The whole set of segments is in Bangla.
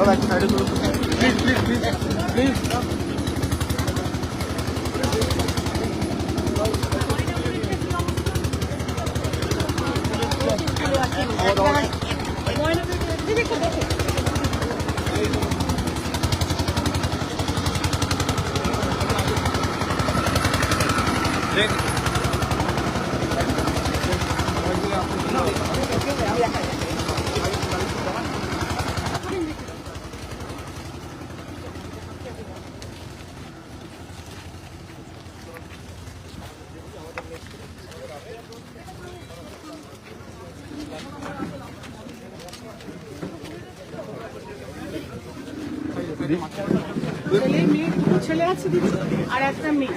Vielen Thank you. ছেলে মেয়ে দুটো ছেলে আছে দিদি আর একটা মেয়ে।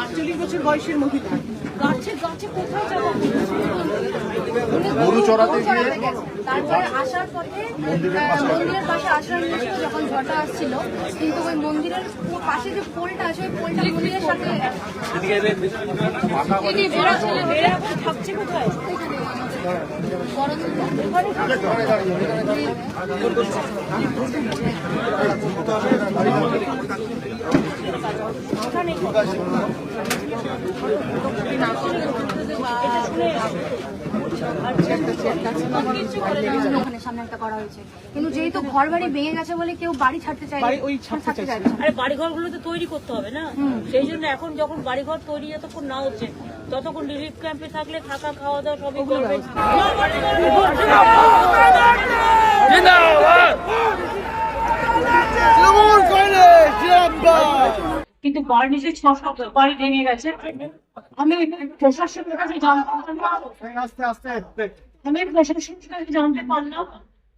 আটচল্লিশ বছর বয়সের মহিলা। গাছে গাছে কোথায় যাব? গরু চড়াতে গিয়ে তারপরে আসার পথে মন্দিরের পাশে আশ্রয় যখন ঝড়টা আসছিল কিন্তু ওই মন্দিরের পাশে যে পোলটা আছে ওই পোলটা মন্দিরের সাথে কোথায়? বড় ওখানে সামনে একটা করা হয়েছে কিন্তু যেহেতু ঘর বাড়ি ভেঙে গেছে বলে কেউ বাড়ি ছাড়তে চায় ওই ছাড়তে না। আরে বাড়িঘরগুলো তো তৈরি করতে হবে না? সেই জন্য এখন যখন বাড়িঘর তৈরি যতক্ষণ না হচ্ছে ততক্ষণ রিলিফ ক্যাম্পে থাকলে থাকা খাওয়া দাওয়া সবই করবে। কিন্তু বার্নিশে ছ সপ্তাহ বাড়ি ভেঙে গেছে। আমি প্রশাসনের কাছে জানতে আস্তে আস্তে আমি প্রশাসনের কাছে জানতে পারলাম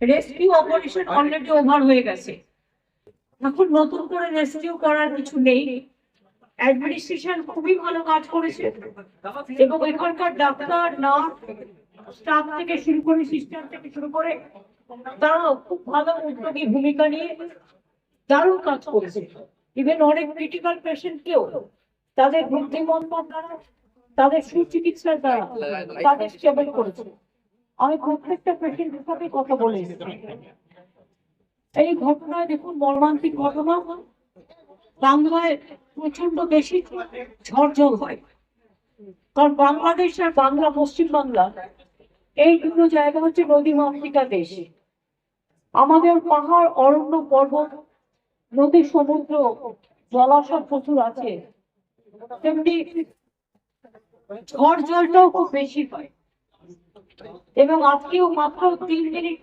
রেস্কিউ অপারেশন অলরেডি ওভার হয়ে গেছে। এখন নতুন করে রেস্কিউ করার কিছু নেই। অ্যাডমিনিস্ট্রেশন খুবই ভালো কাজ করেছে। এবং এখানকার ডাক্তার নার্স স্টাফ থেকে শুরু করে সিস্টেম থেকে শুরু করে তারাও খুব ভালো উদ্যোগী ভূমিকা নিয়ে দারুণ কাজ করেছে। ইভেন অনেক ক্রিটিক্যাল পেশেন্টকেও তাদের বুদ্ধিমত্তার দ্বারা, তাদের সুচিকিৎসার দ্বারা তাদের স্টেবল করেছে। আমি প্রত্যেকটা পেশেন্টের সাথে কথা বলে এই ঘটনায় দেখুন, মর্মান্তিক ঘটনা। বাংলায় প্রচণ্ড বেশি ঝড় জল হয়। কারণ বাংলাদেশ আর বাংলা, পশ্চিম বাংলা, এই দুটো জায়গা হচ্ছে নদী মাতৃকা দেশ। আমাদের পাহাড়, অরণ্য, পর্বত নদী, সমুদ্র, জলাশয় প্রচুর আছে। তেমনি ঝড় জলটাও খুব বেশি হয়। এবং আজকেও মাত্র তিন মিনিট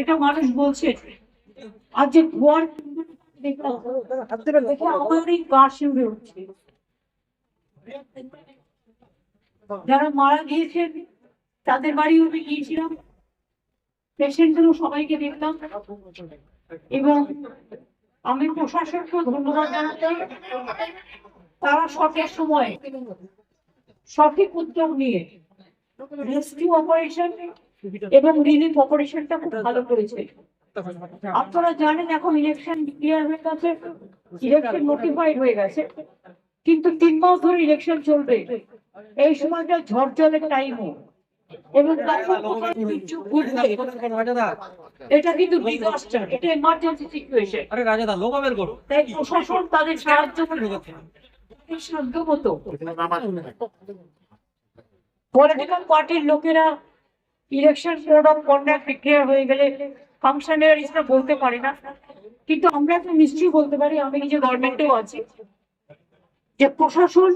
এটা মানুষ বলছে, আজ যে ধোয়ার দেখে আমারই গা শিউরে উঠছে। যারা মারা গিয়েছেন, তাদের বাড়ি আমি গিয়েছিলাম। পেশেন্টগুলো সবাইকে দেখলাম। এবং আমি প্রশাসনকে ধন্যবাদ জানাতে তারা সঠিক সময়, সঠিক উদ্যোগ নিয়ে রেস্কিউ অপারেশন এবং রিলিফ অপারেশনটা খুব ভালো করেছে। আপনারা জানেন এখন ইলেকশন ডিক্লেয়ার হয়ে গেছে ইলেকশন নোটিফাইড হয়ে গেছে, কিন্তু তিন মাস ধরে ইলেকশন চলবে। এই সময়টা ঝড় জলের টাইমও এবং। এটা কিন্তু ডিজাস্টার এটা এমার্জেন্সি সিচুয়েশন আরে রাজাদা লোক বের করো। তাই প্রশাসন তাদের সাহায্য সাধ্য মতো। পলিটিক্যাল পার্টির লোকেরা election code of conduct declare হয়ে গেলে ফাংশনারিজরা বলতে পারে না। কিন্তু আমরা তো নিশ্চয়ই বলতে পারি আমি নিজে গভর্নমেন্টেও আছি। যে প্রশাসন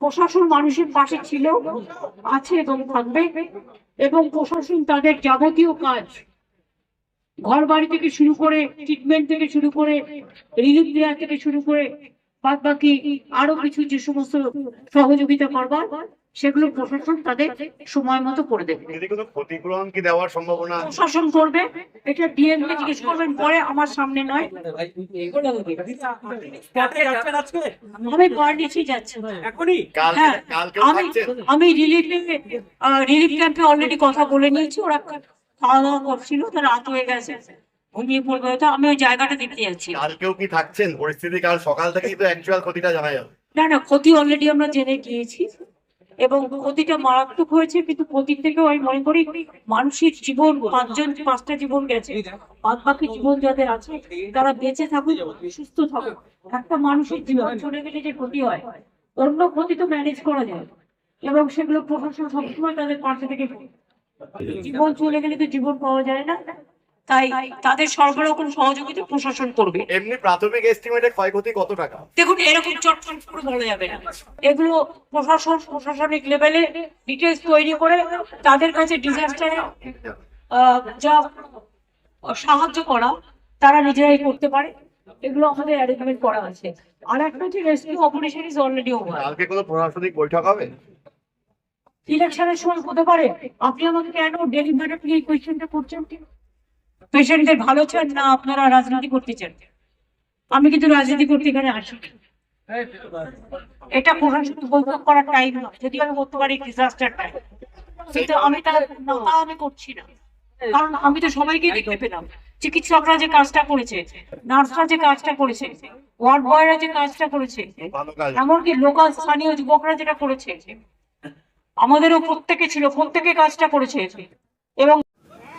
প্রশাসন মানুষের পাশে ছিল, আছে এবং থাকবে, এবং প্রশাসন তাদের যাবতীয় কাজ ঘর বাড়ি থেকে শুরু করে ট্রিটমেন্ট থেকে শুরু করে রিলিফ দেওয়া থেকে শুরু করে বাদ বাকি আরও কিছু যে সমস্ত সহযোগিতা করবার সেগুলো প্রশাসন তাদের সময় মতো করে দেবে। ক্ষতিপূরণ কি দেওয়ার সম্ভাবনা প্রশাসন করবে। এটা ডিএম কে জিজ্ঞেস করবেন পরে আমার সামনে নয়। আমি যাচ্ছি। এখনই? কালকে হ্যাঁ আমি আমি রিলিফে রিলিফ ক্যাম্পে অলরেডি কথা বলে নিয়েছি। ওরা খাওয়া দাওয়া করছিল তো রাত হয়ে গেছে। ঘুমিয়ে পড়বে হয়তো আমি ওই জায়গাটা দেখতে যাচ্ছি। কালকেও কি থাকছেন? পরিস্থিতি কাল সকাল থেকেই তো অ্যাকচুয়াল ক্ষতিটা জানা যাবে। না না ক্ষতি অলরেডি আমরা জেনে গিয়েছি। এবং ক্ষতিটা মারাত্মক হয়েছে, কিন্তু ক্ষতির থেকেও আমি মনে করি মানুষের জীবন, পাঁচজন, পাঁচটা জীবন গেছে। বাদ বাকি জীবন যাদের আছে, তারা বেঁচে থাকুক, সুস্থ থাকুক। একটা মানুষের জীবন চলে গেলে যে ক্ষতি হয়, অন্য ক্ষতি তো ম্যানেজ করা যায়। এবং সেগুলো প্রশাসন সবসময় তাদের পাশে থেকে। জীবন চলে গেলে তো জীবন পাওয়া যায় না। তাই তাদের সর্বরকম সহযোগিতা প্রশাসন করবে? এমনি প্রাথমিক এস্টিমেটে ক্ষয়ক্ষতি কত টাকা? দেখুন এরকম চটচট করে বলা যাবে না। এগুলো প্রশাসন প্রশাসনিক লেভেলে ডিটেলস তৈরি করে তাদের কাছে ডিজাস্টারে যা সাহায্য করা তারা নিজেরাই করতে পারে। এগুলো আমাদের অ্যারেঞ্জমেন্ট করা আছে। আর একটা হচ্ছে rescue operation is already over কালকে কোনো প্রশাসনিক বৈঠক হবে? ইলেকশনের সময় হতে পারে। আপনি আমাকে কেন ডেলিভারি কোয়েশ্চেনটা করছেন? পেশেন্টদের ভালো চান না আপনারা রাজনীতি করতে চান? আমি কিন্তু রাজনীতি করতে এখানে আসি এটা বৈঠক করার টাইম নয় যদি আমি করতে পারি ডিজাস্টার টাইম কিন্তু আমি তা না আমি করছি না। কারণ আমি তো সবাইকে দেখতে পেলাম। চিকিৎসকরা যে কাজটা করেছে, নার্সরা যে কাজটা করেছে, ওয়ার্ড বয়রা যে কাজটা করেছে, এমনকি লোকাল স্থানীয় যুবকরা যেটা করেছে, আমাদেরও প্রত্যেকে ছিল, প্রত্যেকে কাজটা করেছে। এবং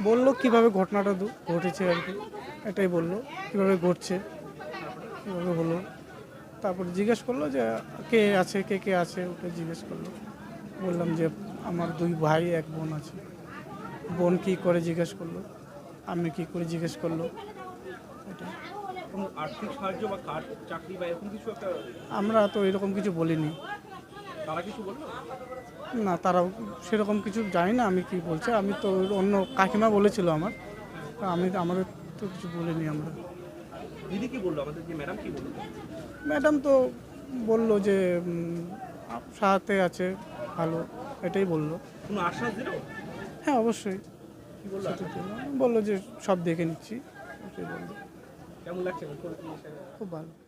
বলল কীভাবে ঘটনাটা ঘটেছে আর কি। এটাই বলল কীভাবে ঘটছে কীভাবে হলো। তারপর জিজ্ঞেস করল যে কে আছে কে কে আছে? ওটা জিজ্ঞেস করল। বললাম যে আমার দুই ভাই এক বোন আছে। বোন কি করে জিজ্ঞেস করল? আমি কি করে জিজ্ঞেস করল? এটা। কোনো আর্থিক সাহায্য বা চাকরি বা এরকম কিছু একটা আমরা তো এরকম কিছু বলিনি। না? তারাও সেরকম কিছু জানি না আমি কি বলছে। আমি তো অন্য কাকিমা বলেছিল আমার। আমি আমাদের তো কিছু বলিনি আমরা। দিদি কি বলল? আমাদের যে ম্যাডাম কি বলল? ম্যাডাম তো বলল যে সাথে আছে ভালো এটাই বলল। কোনো আশ্বাস দিল? হ্যাঁ অবশ্যই। বলল? যে সব দেখে নিচ্ছি। কেমন লাগছে? খুব ভালো।